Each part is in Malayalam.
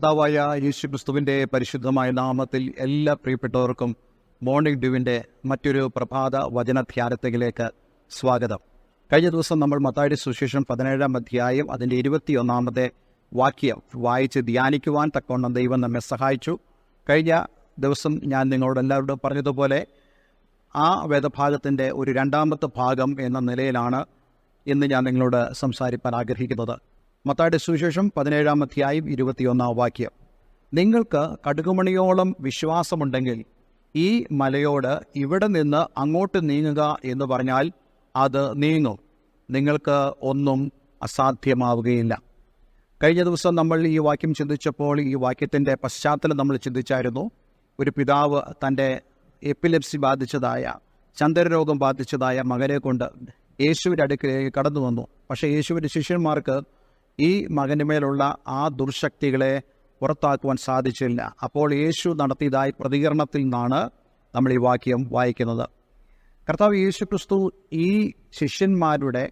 കർത്താവായ യേശു ക്രിസ്തുവിന്റെ പരിശുദ്ധമായ നാമത്തിൽ എല്ലാ പ്രിയപ്പെട്ടവർക്കും മോർണിംഗ് ഡ്യൂവിന്റെ മറ്റൊരു പ്രഭാത വചനധ്യാനത്തിലേക്ക് സ്വാഗതം. കഴിഞ്ഞ ദിവസം നമ്മൾ മത്തായുടെ സുശേഷം പതിനേഴാം അധ്യായം അതിന്റെ ഇരുപത്തിയൊന്നാമത്തെ വാക്യം വായിച്ച് ധ്യാനിക്കുവാൻ തക്കവണ്ണം ദൈവം നമ്മെ സഹായിച്ചു. കഴിഞ്ഞ ദിവസം ഞാൻ നിങ്ങളോട് എല്ലാവരോടും പറഞ്ഞതുപോലെ ആ വേദഭാഗത്തിന്റെ ഒരു രണ്ടാമത്തെ ഭാഗം എന്ന നിലയിലാണ് ഇന്ന് ഞാൻ നിങ്ങളോട് സംസാരിപ്പാൻ ആഗ്രഹിക്കുന്നത്. മത്തായുടെ സുവിശേഷം പതിനേഴാം അധ്യായം ഇരുപത്തിയൊന്നാം വാക്യം. നിങ്ങൾക്ക് കടുകുമണിയോളം വിശ്വാസമുണ്ടെങ്കിൽ ഈ മലയോട് ഇവിടെ നിന്ന് അങ്ങോട്ട് നീങ്ങുക എന്ന് പറഞ്ഞാൽ അത് നീങ്ങും. നിങ്ങൾക്ക് ഒന്നും അസാധ്യമാവുകയില്ല. കഴിഞ്ഞ ദിവസം നമ്മൾ ഈ വാക്യം ചിന്തിച്ചപ്പോൾ ഈ വാക്യത്തിന്റെ പശ്ചാത്തലം നമ്മൾ ചിന്തിച്ചായിരുന്നു. ഒരു പിതാവ് തന്റെ എപ്പിലെപ്സി ബാധിച്ചതായ ചന്ദ്രരോഗം ബാധിച്ചതായ മകനെ കൊണ്ട് യേശുവിന്റെ അടുക്കിലേക്ക് കടന്നു വന്നു. പക്ഷേ യേശുവിന്റെ ശിഷ്യന്മാർക്ക് ഈ മകന്റെ മേലുള്ള ആ ദുർശക്തികളെ പുറത്താക്കുവാൻ സാധിച്ചില്ല. അപ്പോൾ യേശു നടത്തിയതായി പ്രതികരണത്തിൽ നിന്നാണ് നമ്മൾ ഈ വാക്യം വായിക്കുന്നത്. കർത്താവ് യേശു ക്രിസ്തു ഈ ശിഷ്യന്മാരുടെ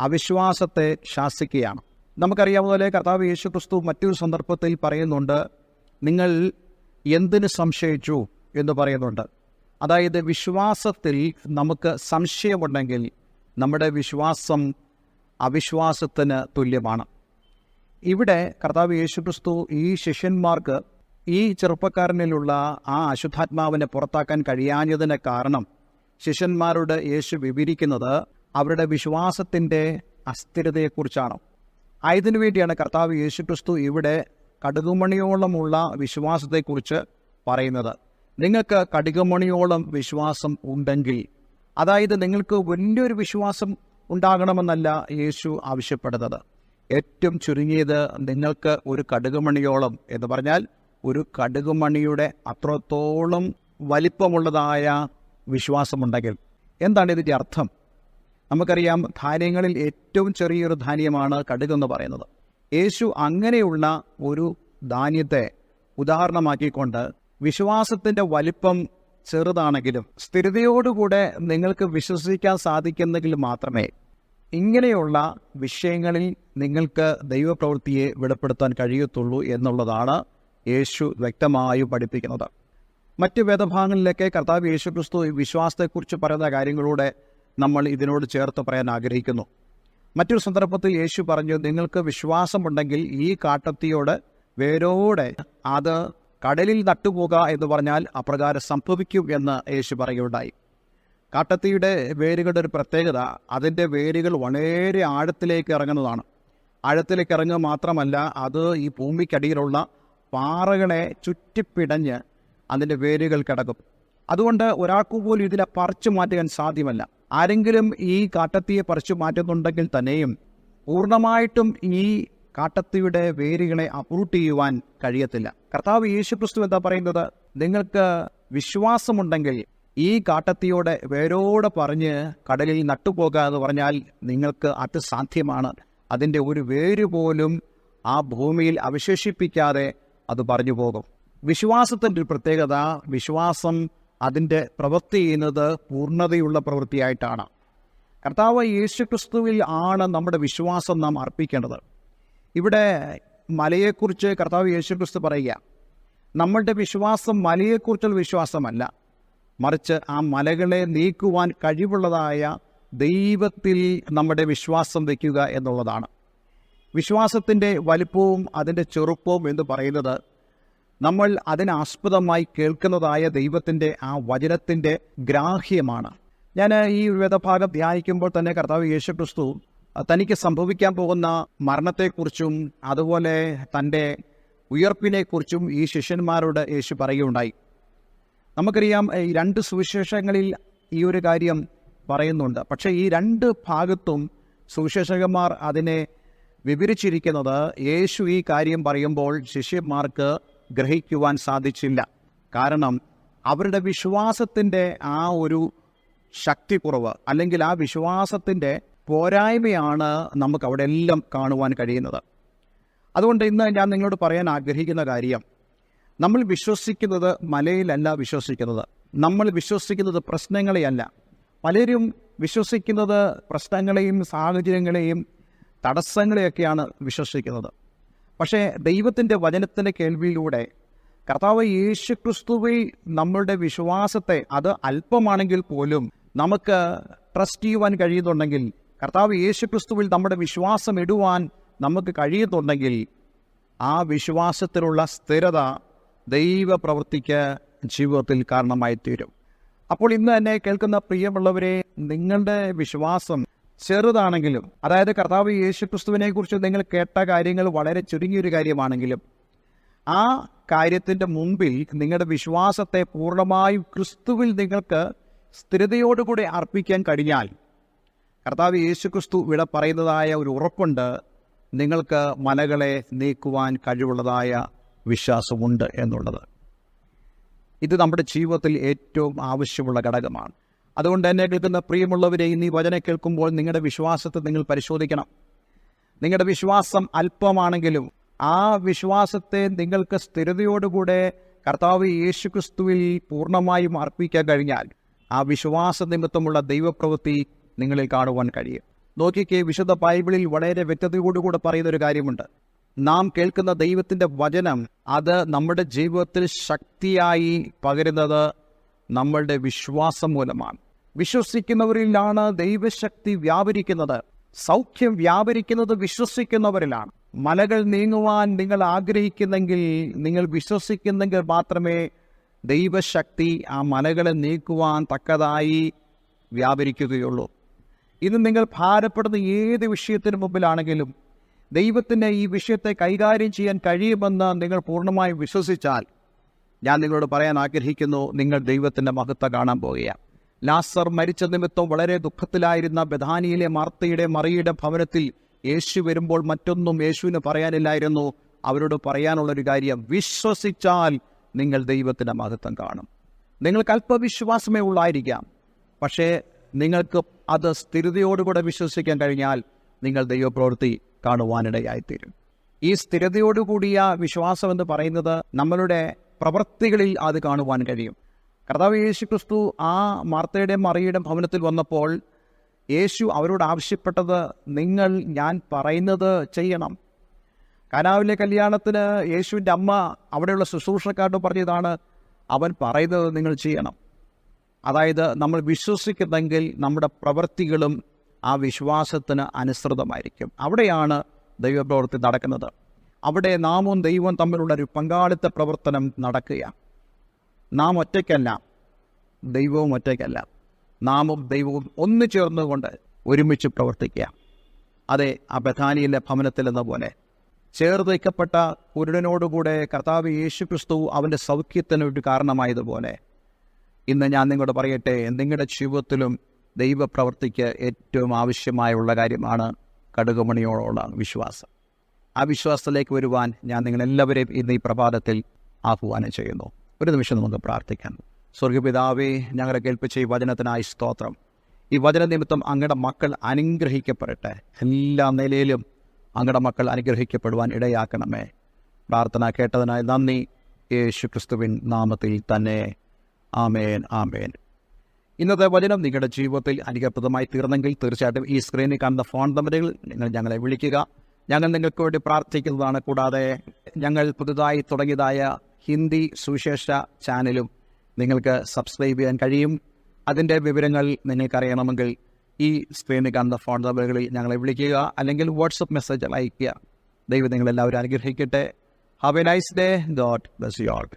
അവിശ്വാസത്തെ ശാസിക്കുകയാണ്. നമുക്കറിയാവുന്ന പോലെ കർത്താവ് യേശു ക്രിസ്തു മറ്റൊരു സന്ദർഭത്തിൽ പറയുന്നുണ്ട് നിങ്ങൾ എന്തിന് സംശയിച്ചു? എന്ന് പറയുന്നുണ്ട്. അതായത് വിശ്വാസത്തിൽ നമുക്ക് സംശയമുണ്ടെങ്കിൽ നമ്മുടെ വിശ്വാസം അവിശ്വാസത്തിന് തുല്യമാണ്. ഇവിടെ കർത്താവ് യേശുക്രിസ്തു ഈ ശിഷ്യന്മാർക്ക് ഈ ചെറുപ്പക്കാരനിലുള്ള ആ അശുദ്ധാത്മാവിനെ പുറത്താക്കാൻ കഴിയാഞ്ഞതിന് കാരണം ശിഷ്യന്മാരോട് യേശു വിവരിക്കുന്നത് അവരുടെ വിശ്വാസത്തിന്റെ അസ്ഥിരതയെക്കുറിച്ചാണ്. ആയതിനു വേണ്ടിയാണ് കർത്താവ് യേശുക്രിസ്തു ഇവിടെ കടുകുമണിയോളമുള്ള വിശ്വാസത്തെക്കുറിച്ച് പറയുന്നത്. നിങ്ങൾക്ക് കടുകുമണിയോളം വിശ്വാസം ഉണ്ടെങ്കിൽ അതായത് നിങ്ങൾക്ക് വലിയൊരു വിശ്വാസം ഉണ്ടാകണമെന്നല്ല യേശു ആവശ്യപ്പെടുന്നത്. ഏറ്റവും ചുരുങ്ങിയത് നിങ്ങൾക്ക് ഒരു കടുകുമണിയോളം എന്ന് പറഞ്ഞാൽ ഒരു കടുകുമണിയുടെ അത്രത്തോളം വലിപ്പമുള്ളതായ വിശ്വാസമുണ്ടെങ്കിൽ. എന്താണ് ഇതിന്റെ അർത്ഥം? നമുക്കറിയാം ധാന്യങ്ങളിൽ ഏറ്റവും ചെറിയൊരു ധാന്യമാണ് കടുകെന്ന് പറയുന്നത്. യേശു അങ്ങനെയുള്ള ഒരു ധാന്യത്തെ ഉദാഹരണമാക്കിക്കൊണ്ട് വിശ്വാസത്തിന്റെ വലിപ്പം ചെറുതാണെങ്കിലും സ്ഥിരതയോടുകൂടെ നിങ്ങൾക്ക് വിശ്വസിക്കാൻ സാധിക്കുന്നെങ്കിൽ മാത്രമേ ഇങ്ങനെയുള്ള വിഷയങ്ങളിൽ നിങ്ങൾക്ക് ദൈവപ്രവൃത്തിയെ വെളിപ്പെടുത്താൻ കഴിയത്തുള്ളൂ എന്നുള്ളതാണ് യേശു വ്യക്തമായും പഠിപ്പിക്കുന്നത്. മറ്റ് വേദഭാഗങ്ങളിലൊക്കെ കർത്താവ് യേശു ക്രിസ്തു വിശ്വാസത്തെക്കുറിച്ച് പറയുന്ന കാര്യങ്ങളൂടെ നമ്മൾ ഇതിനോട് ചേർത്ത് പറയാൻ ആഗ്രഹിക്കുന്നു. മറ്റൊരു സന്ദർഭത്തിൽ യേശു പറഞ്ഞു നിങ്ങൾക്ക് വിശ്വാസമുണ്ടെങ്കിൽ ഈ കാട്ടത്തിയോട് വേരോടെ അത് കടലിൽ നട്ടുപോകുക എന്ന് പറഞ്ഞാൽ അപ്രകാരം സംഭവിക്കും എന്ന് യേശു പറയുകയുണ്ടായി. കാട്ടത്തിയുടെ വേരുകളുടെ ഒരു പ്രത്യേകത അതിന്റെ വേരുകൾ വളരെ ആഴത്തിലേക്ക് ഇറങ്ങുന്നതാണ്. ആഴത്തിലേക്ക് ഇറങ്ങുക മാത്രമല്ല അത് ഈ ഭൂമിക്കടിയിലുള്ള പാറകളെ ചുറ്റിപ്പിടഞ്ഞ് അതിന്റെ വേരുകൾ കിടക്കും. അതുകൊണ്ട് ഒരാൾക്ക് പോലും ഇതിനെ പറിച്ചു മാറ്റാൻ സാധ്യമല്ല. ആരെങ്കിലും ഈ കാട്ടത്തിയെ പറിച്ചു മാറ്റുന്നുണ്ടെങ്കിൽ തന്നെയും പൂർണമായിട്ടും ഈ കാട്ടത്തിയുടെ വേരുകളെ അപ്രൂട്ട് ചെയ്യുവാൻ കഴിയത്തില്ല. കർത്താവ് യേശു ക്രിസ്തു എന്താ പറയുന്നത്? നിങ്ങൾക്ക് വിശ്വാസമുണ്ടെങ്കിൽ ഈ കാട്ടത്തിയോടെ വേരോടെ പറഞ്ഞ് കടലിൽ നട്ടുപോകുക എന്ന് പറഞ്ഞാൽ നിങ്ങൾക്ക് അത് സാധ്യമാണ്. അതിന്റെ ഒരു വേര് പോലും ആ ഭൂമിയിൽ അവശേഷിപ്പിക്കാതെ അത് പറഞ്ഞു പോകും. വിശ്വാസത്തിന്റെ ഒരു പ്രത്യേകത വിശ്വാസം അതിന്റെ പ്രവൃത്തി ചെയ്യുന്നത് പൂർണതയുള്ള പ്രവൃത്തിയായിട്ടാണ്. കർത്താവ് യേശു ക്രിസ്തുവിൽ ആണ് നമ്മുടെ വിശ്വാസം നാം അർപ്പിക്കേണ്ടത്. ഇവിടെ മലയെക്കുറിച്ച് കർത്താവ് യേശു ക്രിസ്തു പറയുക നമ്മളുടെ വിശ്വാസം മലയെക്കുറിച്ചുള്ള വിശ്വാസമല്ല. മറിച്ച് ആ മലകളെ നീക്കുവാൻ കഴിവുള്ളതായ ദൈവത്തിൽ നമ്മുടെ വിശ്വാസം വയ്ക്കുക എന്നുള്ളതാണ്. വിശ്വാസത്തിന്റെ വലിപ്പവും അതിന്റെ ചെറുപ്പവും എന്ന് പറയുന്നത് നമ്മൾ അതിനാസ്പദമായി കേൾക്കുന്നതായ ദൈവത്തിന്റെ ആ വചനത്തിന്റെ ഗ്രാഹ്യമാണ്. ഞാൻ ഈ വേദഭാഗം ധ്യാനിക്കുമ്പോൾ തന്നെ കർത്താവ് യേശുക്രിസ്തു തനിക്ക് സംഭവിക്കാൻ പോകുന്ന മരണത്തെക്കുറിച്ചും അതുപോലെ തന്റെ ഉയർപ്പിനെക്കുറിച്ചും ഈ ശിഷ്യന്മാരോട് യേശു പറയുകയുണ്ടായി. നമുക്കറിയാം ഈ രണ്ട് സുവിശേഷങ്ങളിൽ ഈ ഒരു കാര്യം പറയുന്നുണ്ട്. പക്ഷേ ഈ രണ്ട് ഭാഗത്തും സുവിശേഷകന്മാർ അതിനെ വിവരിച്ചിരിക്കുന്നത് യേശു ഈ കാര്യം പറയുമ്പോൾ ശിഷ്യന്മാർക്ക് ഗ്രഹിക്കുവാൻ സാധിച്ചില്ല. കാരണം അവരുടെ വിശ്വാസത്തിന്റെ ആ ഒരു ശക്തി കുറവ് അല്ലെങ്കിൽ ആ വിശ്വാസത്തിന്റെ പോരായ്മയാണ് നമുക്ക് അവിടെ എല്ലാം കാണുവാൻ കഴിയുന്നത്. അതുകൊണ്ട് ഇന്ന് ഞാൻ നിങ്ങളോട് പറയാൻ ആഗ്രഹിക്കുന്ന കാര്യം നമ്മൾ വിശ്വസിക്കുന്നത് മലയിലല്ല വിശ്വസിക്കുന്നത്. നമ്മൾ വിശ്വസിക്കുന്നത് പ്രശ്നങ്ങളെയല്ല. പലരും വിശ്വസിക്കുന്നത് പ്രശ്നങ്ങളെയും സാഹചര്യങ്ങളെയും തടസ്സങ്ങളെയൊക്കെയാണ് വിശ്വസിക്കുന്നത്. പക്ഷേ ദൈവത്തിന്റെ വചനത്തിന്റെ കേൾവിയിലൂടെ കർത്താവ് യേശു ക്രിസ്തുവിൽ നമ്മളുടെ വിശ്വാസത്തെ അത് അല്പമാണെങ്കിൽ പോലും നമുക്ക് ട്രസ്റ്റ് ചെയ്യുവാൻ കഴിയുന്നുണ്ടെങ്കിൽ കർത്താവ് യേശു ക്രിസ്തുവിൽ നമ്മുടെ വിശ്വാസം ഇടുവാൻ നമുക്ക് കഴിയുന്നുണ്ടെങ്കിൽ ആ വിശ്വാസത്തിലുള്ള സ്ഥിരത ദൈവ പ്രവൃത്തിക്ക് ജീവിതത്തിൽ കാരണമായി തീരും അപ്പോൾ ഇന്ന് തന്നെ കേൾക്കുന്ന പ്രിയമുള്ളവരെ നിങ്ങളുടെ വിശ്വാസം ചെറുതാണെങ്കിലും അതായത് കർത്താവ് യേശു ക്രിസ്തുവിനെ കുറിച്ച് നിങ്ങൾ കേട്ട കാര്യങ്ങൾ വളരെ ചുരുങ്ങിയൊരു കാര്യമാണെങ്കിലും ആ കാര്യത്തിന്റെ മുമ്പിൽ നിങ്ങളുടെ വിശ്വാസത്തെ പൂർണമായും ക്രിസ്തുവിൽ നിങ്ങൾക്ക് സ്ഥിരതയോടുകൂടി അർപ്പിക്കാൻ കഴിഞ്ഞാൽ കർത്താവ് യേശു ക്രിസ്തു ഇവിടെ പറയുന്നതായ ഒരു ഉറപ്പുണ്ട് നിങ്ങൾക്ക് മലകളെ നീക്കുവാൻ കഴിവുള്ളതായ വിശ്വാസമുണ്ട് എന്നുള്ളത്. ഇത് നമ്മുടെ ജീവിതത്തിൽ ഏറ്റവും ആവശ്യമുള്ള ഘടകമാണ്. അതുകൊണ്ട് തന്നെ കേൾക്കുന്ന പ്രിയമുള്ളവരെ ഈ വചന കേൾക്കുമ്പോൾ നിങ്ങളുടെ വിശ്വാസത്തെ നിങ്ങൾ പരിശോധിക്കണം. നിങ്ങളുടെ വിശ്വാസം അല്പമാണെങ്കിലും ആ വിശ്വാസത്തെ നിങ്ങൾക്ക് സ്ഥിരതയോടുകൂടെ കർത്താവ് യേശു ക്രിസ്തുവിൽ പൂർണമായും അർപ്പിക്കാൻ കഴിഞ്ഞാൽ ആ വിശ്വാസ നിമിത്തമുള്ള ദൈവപ്രവൃത്തി നിങ്ങളിൽ കാണുവാൻ കഴിയും. നോക്കിക്കേ വിശുദ്ധ ബൈബിളിൽ വളരെ വ്യക്തതയോടുകൂടെ പറയുന്നൊരു കാര്യമുണ്ട്. നാം കേൾക്കുന്ന ദൈവത്തിന്റെ വചനം അത് നമ്മുടെ ജീവിതത്തിൽ ശക്തിയായി പകരുന്നത് നമ്മളുടെ വിശ്വാസം മൂലമാണ്. വിശ്വസിക്കുന്നവരിലാണ് ദൈവശക്തി വ്യാപരിക്കുന്നത്. സൗഖ്യം വ്യാപരിക്കുന്നത് വിശ്വസിക്കുന്നവരിലാണ്. മലകൾ നീങ്ങുവാൻ നിങ്ങൾ ആഗ്രഹിക്കുന്നെങ്കിൽ നിങ്ങൾ വിശ്വസിക്കുന്നെങ്കിൽ മാത്രമേ ദൈവശക്തി ആ മലകളെ നീക്കുവാൻ തക്കതായി വ്യാപരിക്കുകയുള്ളൂ. ഇന്ന് നിങ്ങൾ ഭാരപ്പെടുന്ന ഏത് വിഷയത്തിന് മുമ്പിലാണെങ്കിലും ദൈവത്തിന് ഈ വിഷയത്തെ കൈകാര്യം ചെയ്യാൻ കഴിയുമെന്ന് നിങ്ങൾ പൂർണമായും വിശ്വസിച്ചാൽ ഞാൻ നിങ്ങളോട് പറയാൻ ആഗ്രഹിക്കുന്നു നിങ്ങൾ ദൈവത്തിന്റെ മഹത്വം കാണാൻ പോകുകയാണ് ലാസർ മരിച്ച നിമിത്തം വളരെ ദുഃഖത്തിലായിരുന്ന ബഥാനിയിലെ മാർത്തയുടെ മറിയുടെ ഭവനത്തിൽ യേശു വരുമ്പോൾ മറ്റൊന്നും യേശുവിന് പറയാനില്ലായിരുന്നു. അവരോട് പറയാനുള്ളൊരു കാര്യം വിശ്വസിച്ചാൽ നിങ്ങൾ ദൈവത്തിന്റെ മഹത്വം കാണും. നിങ്ങൾക്ക് അല്പവിശ്വാസമേ ഉള്ളായിരിക്കാം പക്ഷേ നിങ്ങൾക്ക് അത് സ്ഥിരതയോടുകൂടെ വിശ്വസിക്കാൻ കഴിഞ്ഞാൽ നിങ്ങൾ ദൈവപ്രവൃത്തി കാണുവാനിടയായിത്തീരും. ഈ സ്ഥിരതയോടുകൂടിയ വിശ്വാസം എന്ന് പറയുന്നത് നമ്മളുടെ പ്രവൃത്തികളിൽ അത് കാണുവാൻ കഴിയും. കർത്താവ് യേശു ക്രിസ്തു ആ മാർത്തയുടെ മറിയുടെ ഭവനത്തിൽ വന്നപ്പോൾ യേശു അവരോട് ആവശ്യപ്പെട്ടത് നിങ്ങൾ ഞാൻ പറയുന്നത് ചെയ്യണം. കനാവിലെ കല്യാണത്തിന് യേശുവിന്റെ അമ്മ അവിടെയുള്ള ശുശ്രൂഷക്കാരോട് പറഞ്ഞതാണ് അവൻ പറയുന്നത് നിങ്ങൾ ചെയ്യണം. അതായത് നമ്മൾ വിശ്വസിക്കുന്നെങ്കിൽ നമ്മുടെ പ്രവൃത്തികളും ആ വിശ്വാസത്തിന് അനുസൃതമായിരിക്കും. അവിടെയാണ് ദൈവപ്രവൃത്തി നടക്കുന്നത്. അവിടെ നാമും ദൈവവും തമ്മിലുള്ള ഒരു പങ്കാളിത്ത പ്രവർത്തനം നടക്കുക. നാം ഒറ്റയ്ക്കല്ല. ദൈവവും ഒറ്റയ്ക്കല്ല. നാമും ദൈവവും ഒന്നു ചേർന്നുകൊണ്ട് ഒരുമിച്ച് പ്രവർത്തിക്കുക. അതെ ആ ബഥാനിയിലെ ഭവനത്തിൽ എന്ന പോലെ ചേർത്ത് വയ്ക്കപ്പെട്ട കുരുടനോടുകൂടെ കർത്താവ് യേശു ക്രിസ്തു അവന്റെ സൗഖ്യത്തിന് ഒരു കാരണമായതുപോലെ. ഇന്ന് ഞാൻ നിങ്ങളോട് പറയട്ടെ നിങ്ങളുടെ ജീവിതത്തിലും ദൈവപ്രവർത്തിക്ക് ഏറ്റവും ആവശ്യമായുള്ള കാര്യമാണ് കടുകുമണിയോടുള്ള വിശ്വാസം. ആ വിശ്വാസത്തിലേക്ക് വരുവാൻ ഞാൻ നിങ്ങളെല്ലാവരെയും ഇന്ന് ഈ പ്രഭാതത്തിൽ ആഹ്വാനം ചെയ്യുന്നു. ഒരു നിമിഷം നമുക്ക് പ്രാർത്ഥിക്കാം. സ്വർഗപിതാവേ ഞങ്ങളെ കേൾപ്പിച്ച ഈ വചനത്തിനായി സ്തോത്രം. ഈ വചന നിമിത്തം അങ്ങയുടെ മക്കൾ അനുഗ്രഹിക്കപ്പെടട്ടെ. എല്ലാ നിലയിലും അങ്ങയുടെ മക്കൾ അനുഗ്രഹിക്കപ്പെടുവാൻ ഇടയാക്കണമേ. പ്രാർത്ഥന കേട്ടതിനായി നന്ദി. യേശു ക്രിസ്തുവിൻ നാമത്തിൽ തന്നെ. ആമേൻ ആമേൻ. ഇന്നത്തെ വചനം നിങ്ങളുടെ ജീവിതത്തിൽ അനുഗ്രഹപ്രദമായി തീർന്നെങ്കിൽ തീർച്ചയായിട്ടും ഈ സ്ക്രീനിൽ കാണുന്ന ഫോൺ നമ്പറുകൾ നിങ്ങൾ ഞങ്ങളെ വിളിക്കുക. ഞങ്ങൾ നിങ്ങൾക്ക് വേണ്ടി പ്രാർത്ഥിക്കുന്നതാണ്. കൂടാതെ ഞങ്ങൾ പുതുതായി തുടങ്ങിയതായ ഹിന്ദി സുവിശേഷ ചാനലും നിങ്ങൾക്ക് സബ്സ്ക്രൈബ് ചെയ്യാൻ കഴിയും. അതിന്റെ വിവരങ്ങൾ നിങ്ങൾക്കറിയണമെങ്കിൽ ഈ സ്ക്രീനിൽ കാണുന്ന ഫോൺ നമ്പറുകളിൽ ഞങ്ങളെ വിളിക്കുക. അല്ലെങ്കിൽ വാട്സപ്പ് മെസ്സേജ് അയയ്ക്കുക. ദൈവം നിങ്ങളെല്ലാവരും അനുഗ്രഹിക്കട്ടെ. Have a nice day dot ബസ് യോർക്ക്